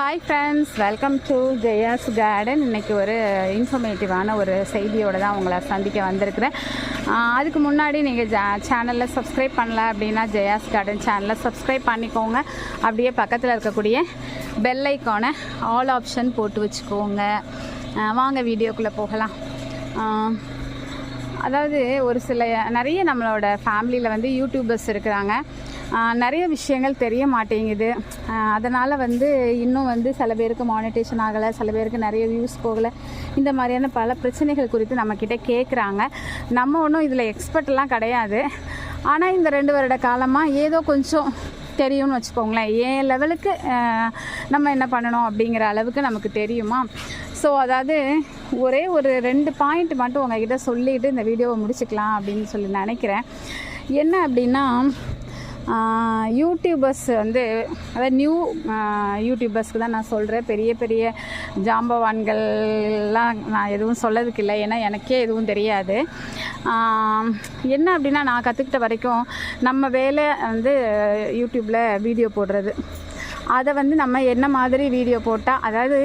Hi friends welcome to Jaya's garden இன்றைக்கி ஒரு இன்ஃபர்மேட்டிவான ஒரு செய்தியோடு தான் உங்களை சந்திக்க வந்திருக்கிறேன். அதுக்கு முன்னாடி நீங்கள் ஜா சேனலில் சப்ஸ்கிரைப் பண்ணல அப்படின்னா ஜெயாஸ் கார்டன் சேனலை சப்ஸ்கிரைப் பண்ணிக்கோங்க. அப்படியே பக்கத்தில் இருக்கக்கூடிய பெல் ஐக்கானை ஆல் ஆப்ஷன் போட்டு வச்சுக்கோங்க. வாங்க வீடியோக்குள்ளே போகலாம். அதாவது ஒரு சில நிறைய நம்மளோட ஃபேமிலியில் வந்து யூடியூபர்ஸ் இருக்கிறாங்க. நிறைய விஷயங்கள் தெரிய மாட்டேங்குது. அதனால் வந்து இன்னும் வந்து சில பேருக்கு மானிட்டேஷன் ஆகலை சில பேருக்கு நிறைய வியூஸ் போகலை. இந்த மாதிரியான பல பிரச்சனைகள் குறித்து நம்மக்கிட்ட கேட்குறாங்க நம்ம ஒன்றும் இதில் எக்ஸ்பர்ட்லாம் கிடையாது. ஆனால் இந்த ரெண்டு வருட காலமாக ஏதோ கொஞ்சம் தெரியும்னு வச்சுக்கோங்களேன். ஏன் லெவலுக்கு நம்ம என்ன பண்ணணும் அப்படிங்கிற அளவுக்கு நமக்கு தெரியுமா? ஸோ அதாவது ஒரே ஒரு ரெண்டு பாயிண்ட் மட்டும் உங்ககிட்ட சொல்லிட்டு இந்த வீடியோவை முடிச்சுக்கலாம் அப்படின்னு சொல்லி நினைக்கிறேன். என்ன அப்படின்னா யூடியூபர்ஸ் வந்து அதாவது நியூ யூடியூபர்ஸ்க்கு தான் நான் சொல்கிறேன் பெரிய பெரிய ஜாம்பவான்கள்லாம் நான் எதுவும் சொல்லதுக்கு இல்லை. ஏன்னா எனக்கே எதுவும் தெரியாது. என்ன அப்படின்னா நான் கற்றுக்கிட்ட வரைக்கும் நம்ம வேலை வந்து யூடியூப்பில் வீடியோ போடுறது. அதை வந்து நம்ம என்ன மாதிரி வீடியோ போட்டால் அதாவது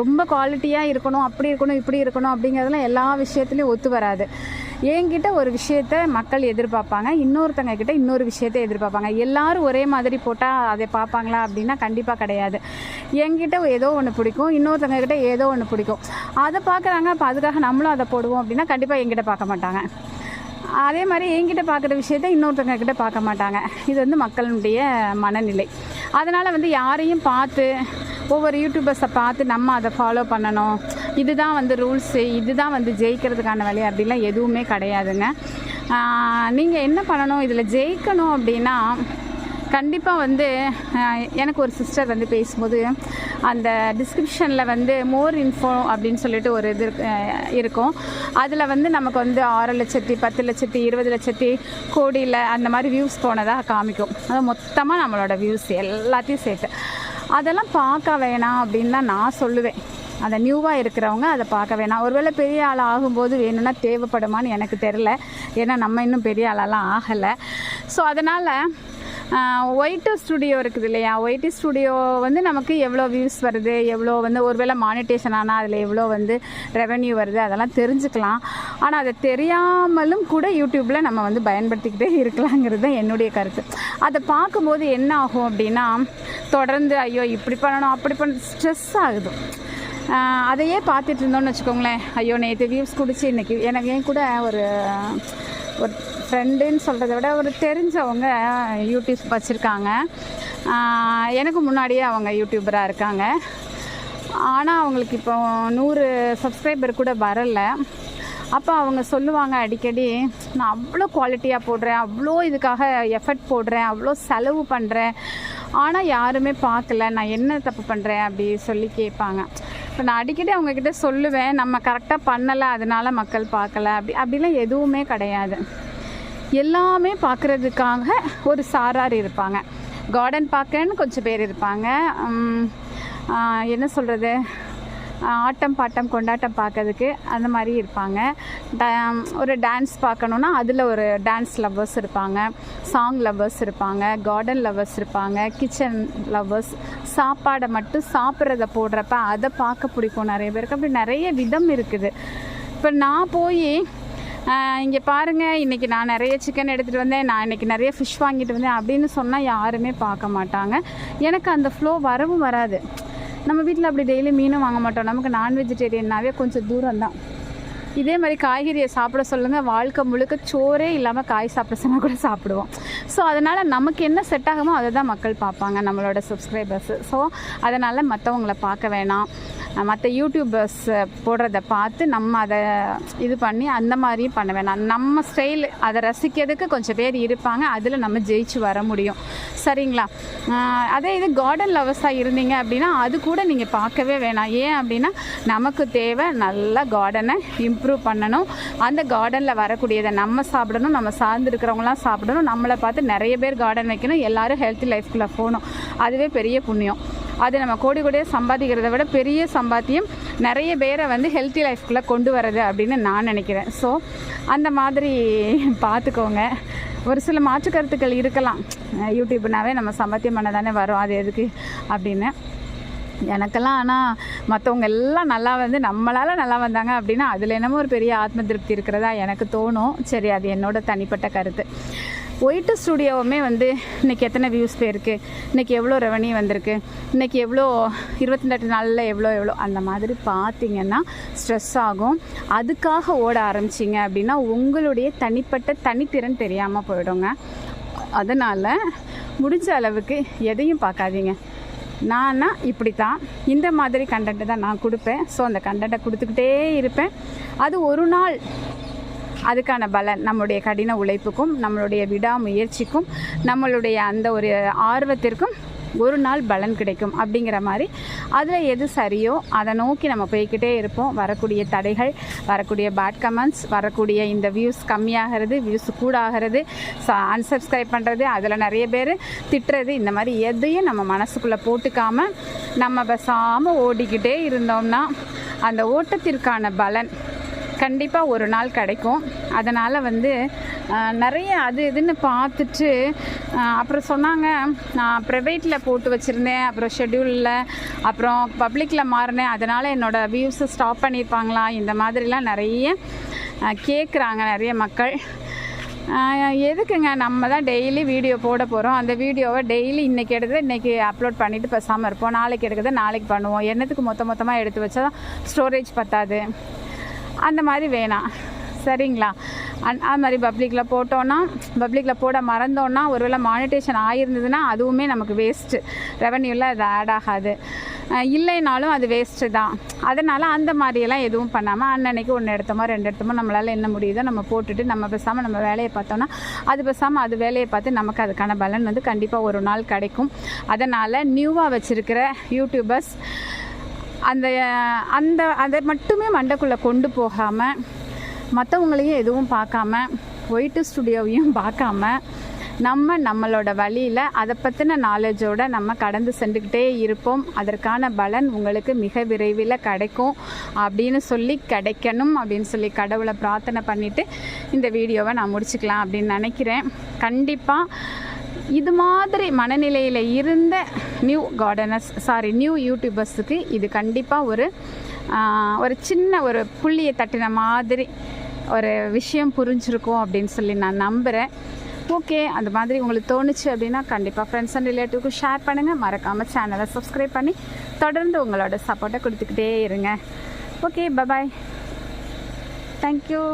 ரொம்ப குவாலிட்டியாக இருக்கணும் அப்படி இருக்கணும் இப்படி இருக்கணும் அப்படிங்கிறதுலாம் எல்லா விஷயத்துலையும் ஒத்து வராது. என்கிட்ட ஒரு விஷயத்த மக்கள் எதிர்பார்ப்பாங்க இன்னொருத்தங்க கிட்ட இன்னொரு விஷயத்த எதிர்பார்ப்பாங்க. எல்லாரும் ஒரே மாதிரி போட்டால் அதை பார்ப்பாங்களா அப்படின்னா கண்டிப்பாக கிடையாது. என்கிட்ட ஏதோ ஒன்று பிடிக்கும் இன்னொருத்தங்க கிட்ட ஏதோ ஒன்று பிடிக்கும். அதை பார்க்குறாங்க அப்போ அதுக்காக நம்மளும் அதை போடுவோம் அப்படின்னா கண்டிப்பாக என்கிட்ட பார்க்க மாட்டாங்க. அதே மாதிரி என்கிட்ட பார்க்குற விஷயத்த இன்னொருத்தவங்க கிட்ட பார்க்க மாட்டாங்க. இது வந்து மக்களுடைய மனநிலை. அதனால் வந்து யாரையும் பார்த்து ஒவ்வொரு யூடியூபர்ஸை பார்த்து நம்ம அதை ஃபாலோ பண்ணணும். இதுதான் வந்து ரூல்ஸு இதுதான் வந்து ஜெயிக்கிறதுக்கான வழி அப்படிலாம் எதுவுமே கிடையாதுங்க. நீங்கள் என்ன பண்ணணும்? இதில் ஜெயிக்கணும் அப்படின்னா கண்டிப்பாக வந்து எனக்கு ஒரு சிஸ்டர் வந்து பேசும்போது அந்த டிஸ்கிரிப்ஷனில் வந்து மோர் இன்ஃபோ அப்படின்னு சொல்லிட்டு ஒரு இது இருக்கும். அதில் வந்து நமக்கு வந்து ஆறு லட்சத்தி பத்து லட்சத்தி இருபது லட்சத்தி கோடியில் அந்த மாதிரி வியூஸ் போனதாக காமிக்கும். அது மொத்தமாக நம்மளோட வியூஸ் எல்லாத்தையும் சேர்த்து. அதெல்லாம் பார்க்க வேணாம் அப்படின்னு தான் நான் சொல்லுவேன். அந்த நியூவாக இருக்கிறவங்க அதை பார்க்க வேணாம். ஒருவேளை பெரிய ஆள் ஆகும்போது வேணும்னா தேவைப்படுமான்னு எனக்கு தெரில ஏன்னா நம்ம இன்னும் பெரிய ஆளெல்லாம் ஆகலை. ஸோ அதனால் ஒயிட்டு ஸ்டுடியோ இருக்குது இல்லையா? ஒயிட்டு ஸ்டுடியோ வந்து நமக்கு எவ்வளோ வியூஸ் வருது? எவ்வளோ வந்து ஒருவேளை மானிட்டேஷன் ஆனால் அதில் எவ்வளோ வந்து ரெவென்யூ வருது? அதெல்லாம் தெரிஞ்சுக்கலாம். ஆனால் அதை தெரியாமலும் கூட யூடியூப்பில் நம்ம வந்து பயன்படுத்திக்கிட்டே இருக்கலாங்கிறது தான் என்னுடைய கருத்து. அதை பார்க்கும்போது என்ன ஆகும் அப்படின்னா தொடர்ந்து ஐயோ இப்படி பண்ணணும் அப்படி பண்ண ஸ்ட்ரெஸ் ஆகுது. அதையே பார்த்துட்டு இருந்தோம்னு வச்சுக்கோங்களேன். ஐயோ நேற்று வியூஸ் குடிச்சு இன்னைக்கு எனக்கு ஏன் கூட ஒரு ஒரு ஃப்ரெண்டுன்னு சொல்கிறத விட ஒரு தெரிஞ்சவங்க யூடியூப் வச்சுருக்காங்க. எனக்கு முன்னாடியே அவங்க யூடியூபராக இருக்காங்க. ஆனால் அவங்களுக்கு இப்போ நூறு சப்ஸ்கிரைபர் கூட வரலை. அப்போ அவங்க சொல்லுவாங்க அடிக்கடி நான் அவ்வளோ குவாலிட்டியாக போடுறேன் அவ்வளோ இதுக்காக எஃபர்ட் போடுறேன் அவ்வளோ செலவு பண்ணுறேன் ஆனால் யாருமே பார்க்கல. நான் என்ன தப்பு பண்ணுறேன் அப்படி சொல்லி கேட்பாங்க. இப்போ நான் அடிக்கடி அவங்கக்கிட்ட சொல்லுவேன் நம்ம கரெக்டாக பண்ணலை அதனால மக்கள் பார்க்கல அப்படி அப்படிலாம் எதுவுமே கிடையாது. எல்லாமே பார்க்குறதுக்காக ஒரு சாரார் இருப்பாங்க. கார்டன் பார்க்கன்னு கொஞ்சம் பேர் இருப்பாங்க. என்ன சொல்கிறது ஆட்டம் பாட்டம் கொண்டாட்டம் பார்க்கறதுக்கு அந்த மாதிரி இருப்பாங்க. ட- ஒரு டான்ஸ் பார்க்கணுன்னா அதில் ஒரு டான்ஸ் லவ்வர்ஸ் இருப்பாங்க. சாங் லவ்வர்ஸ் இருப்பாங்க. கார்டன் லவ்வர்ஸ் இருப்பாங்க. கிச்சன் லவ்வர்ஸ் சாப்பாடை மட்டும் சாப்பிட்றத போடுறப்ப அதை பார்க்க பிடிக்கும் நிறைய பேருக்கு. அப்படி நிறைய விதம் இருக்குது. இப்போ நான் போய் இங்கே பாருங்கள் இன்றைக்கி நான் நிறைய சிக்கன் எடுத்துகிட்டு வந்தேன். நான் இன்றைக்கி நிறைய ஃபிஷ் வாங்கிட்டு வந்தேன் அப்படின்னு சொன்னால் யாருமே பார்க்க மாட்டாங்க. எனக்கு அந்த ஃப்ளோ வரவும் வராது. நம்ம வீட்டில் அப்படி டெய்லி மீனும் வாங்க மாட்டோம். நமக்கு நான் வெஜிடேரியன்னாவே கொஞ்சம் தூரம் தான் இதே மாதிரி காய்கறியை சாப்பிட சொல்லுங்கள் வாழ்க்கை முழுக்க சோறே இல்லாமல் காய் சாப்பிட சொன்னால் கூட சாப்பிடுவோம். ஸோ அதனால் நமக்கு என்ன செட் ஆகுமோ அதை தான் மக்கள் பார்ப்பாங்க நம்மளோட சப்ஸ்கிரைபர்ஸ் ஸோ அதனால் மற்றவங்கள பார்க்க வேணாம். மற்ற யூடியூபர்ஸ் போடுறத பார்த்து நம்ம அதை இது பண்ணி அந்த மாதிரியும் பண்ண வேணாம். நம்ம ஸ்டைல் அதை ரசிக்கிறதுக்கு கொஞ்சம் பேர் இருப்பாங்க. அதில் நம்ம ஜெயிச்சு வர முடியும். சரிங்களா? அதே இது கார்டன் லவர்ஸாக இருந்தீங்க அப்படின்னா அது கூட நீங்கள் பார்க்கவே வேணாம். ஏன் அப்படின்னா நமக்கு தேவை நல்ல கார்டனை இம்ப்ரூவ் பண்ணணும். அந்த கார்டனில் வரக்கூடியதை நம்ம சாப்பிடணும். நம்ம சார்ந்துருக்கிறவங்களாம் சாப்பிடணும். நம்மளை பார்த்து நிறைய பேர் கார்டன் வைக்கணும். எல்லோரும் ஹெல்த்தி லைஃப்குள்ளே போகணும். அதுவே பெரிய புண்ணியம். அது நம்ம கோடி கோடியாக சம்பாதிக்கிறத விட பெரிய சம்பாத்தியம் நிறைய பேரை வந்து ஹெல்த்தி லைஃப்குள்ளே கொண்டு வரது அப்படின்னு நான் நினைக்கிறேன். ஸோ அந்த மாதிரி பார்த்துக்கோங்க. ஒரு சில மாற்று கருத்துக்கள் இருக்கலாம். யூடியூப்னாவே நம்ம சம்பாத்தியம் பண்ண தானே வரும். அது எதுக்கு அப்படின்னு. எனக்கெல்லாம் ஆனால் மற்றவங்க எல்லாம் நல்லா வந்து நம்மளால் நல்லா வந்தாங்க அப்படின்னா அதில் என்னமோ ஒரு பெரிய ஆத்ம திருப்தி இருக்கிறதா எனக்கு தோணும். சரி அது என்னோட தனிப்பட்ட கருத்து. ஒயிட்டு ஸ்டுடியோவுமே வந்து இன்றைக்கி எத்தனை வியூஸ் போயிருக்கு? இன்றைக்கி எவ்வளோ ரெவன்யூ வந்திருக்கு? இன்றைக்கி எவ்வளோ இருபத்தி ரெண்டு நாளில் எவ்வளோ எவ்வளோ? அந்த மாதிரி பார்த்தீங்கன்னா ஸ்ட்ரெஸ் ஆகும். அதுக்காக ஓட ஆரம்பிச்சிங்க அப்படின்னா உங்களுடைய தனிப்பட்ட தனித்திறன் தெரியாமல் போயிடுங்க. அதனால் முடிஞ்ச அளவுக்கு எதையும் பார்க்காதீங்க. நான்னா இப்படி தான் இந்த மாதிரி கண்டென்ட்டு தான் நான் கொடுப்பேன். ஸோ அந்த கண்டென்ட்டை கொடுத்துக்கிட்டே இருப்பேன். அது ஒரு நாள் அதுக்கான பலன் நம்மளுடைய கடின உழைப்புக்கும் நம்மளுடைய விடாமுயற்சிக்கும் நம்மளுடைய அந்த ஒரு ஆர்வத்திற்கும் ஒரு நாள் பலன் கிடைக்கும் அப்படிங்கிற மாதிரி. அதில் எது சரியோ அதை நோக்கி நம்ம போய்கிட்டே இருப்போம். வரக்கூடிய தடைகள் வரக்கூடிய பேட் கமெண்ட்ஸ் வரக்கூடிய இந்த வியூஸ் கம்மியாகிறது வியூஸ் கூடாகிறது அன்சப்ஸ்கிரைப் பண்ணுறது அதில் நிறைய பேர் திட்டுறது இந்த மாதிரி எதையும் நம்ம மனசுக்குள்ளே போட்டுக்காமல் நம்ம பேசாமல் ஓடிக்கிட்டே இருந்தோம்னா அந்த ஓட்டத்திற்கான பலன் கண்டிப்பாக ஒரு நாள் கிடைக்கும். அதனால் வந்து நிறைய அது இதுன்னு பார்த்துட்டு அப்புறம் சொன்னாங்க நான் ப்ரைவேட்டில் போட்டு வச்சுருந்தேன் அப்புறம் ஷெட்யூலில் அப்புறம் பப்ளிக்கில் மாறினேன். அதனால் என்னோடய வியூஸை ஸ்டாப் பண்ணியிருப்பாங்களா? இந்த மாதிரிலாம் நிறைய கேட்குறாங்க நிறைய மக்கள். எதுக்குங்க? நம்ம தான் டெய்லி வீடியோ போட போகிறோம் அந்த வீடியோவை டெய்லி இன்றைக்கி எடுத்து இன்றைக்கி அப்லோட் பண்ணிவிட்டு பேசாமல் இருப்போம். நாளைக்கு எடுக்கிறத நாளைக்கு பண்ணுவோம். என்னத்துக்கு மொத்த மொத்தமாக எடுத்து வச்சா ஸ்டோரேஜ் பத்தாது. அந்த மாதிரி வேணாம் சரிங்களா? அந் அது மாதிரி பப்ளிக்கில் போட்டோன்னா பப்ளிக்கில் போட மறந்தோன்னா ஒருவேளை மானிட்டேஷன் ஆகிருந்ததுன்னா அதுவுமே நமக்கு வேஸ்ட்டு ரெவன்யூவில் அது ஆட் ஆகாது. இல்லைனாலும் அது வேஸ்ட்டு தான். அதனால் அந்த மாதிரியெல்லாம் எதுவும் பண்ணாமல் அன்னன்னைக்கு ஒன்று எடுத்தோமோ ரெண்டு எடுத்தோமோ நம்மளால் என்ன முடியுதோ நம்ம போட்டுட்டு நம்ம பேசாமல் நம்ம வேலையை பார்த்தோன்னா அது பேசாமல் அது வேலையை பார்த்து நமக்கு அதுக்கான பலன் வந்து கண்டிப்பாக ஒரு நாள் கிடைக்கும். அதனால் நியூவாக வச்சுருக்கிற யூடியூபர்ஸ் அந்த அந்த அதை மட்டுமே மண்டைக்குள்ளே கொண்டு போகாமல் மற்றவங்களையும் எதுவும் பார்க்காம ஒயிட்டு ஸ்டுடியோவையும் பார்க்காம நம்ம நம்மளோட வழியில் அதை பற்றின நாலேஜோடு நம்ம கடந்து சென்றுக்கிட்டே இருப்போம். அதற்கான பலன் உங்களுக்கு மிக விரைவில் கிடைக்கும் அப்படின்னு சொல்லி கிடைக்கணும் அப்படின்னு சொல்லி கடவுளை பிரார்த்தனை பண்ணிவிட்டு இந்த வீடியோவை நான் முடிச்சுக்கலாம் அப்படின்னு நினைக்கிறேன். கண்டிப்பாக இது மாதிரி மனநிலையில் இருந்த நியூ கார்டனர்ஸ் சாரி நியூ யூடியூபர்ஸுக்கு இது கண்டிப்பாக ஒரு ஒரு சின்ன ஒரு புள்ளியை தட்டின மாதிரி ஒரு விஷயம் புரிஞ்சிருக்கும் அப்படின்னு சொல்லி நான் நம்புகிறேன் ஓகே அந்த மாதிரி உங்களுக்கு தோணுச்சு அப்படின்னா கண்டிப்பாக ஃப்ரெண்ட்ஸ் அண்ட் ரிலேட்டிவ்க்கு ஷேர் பண்ணுங்கள் மறக்காமல் சேனலை சப்ஸ்கிரைப் பண்ணி தொடர்ந்து உங்களோட சப்போர்ட்டை கொடுத்துக்கிட்டே இருங்க. Okay bye bye thank you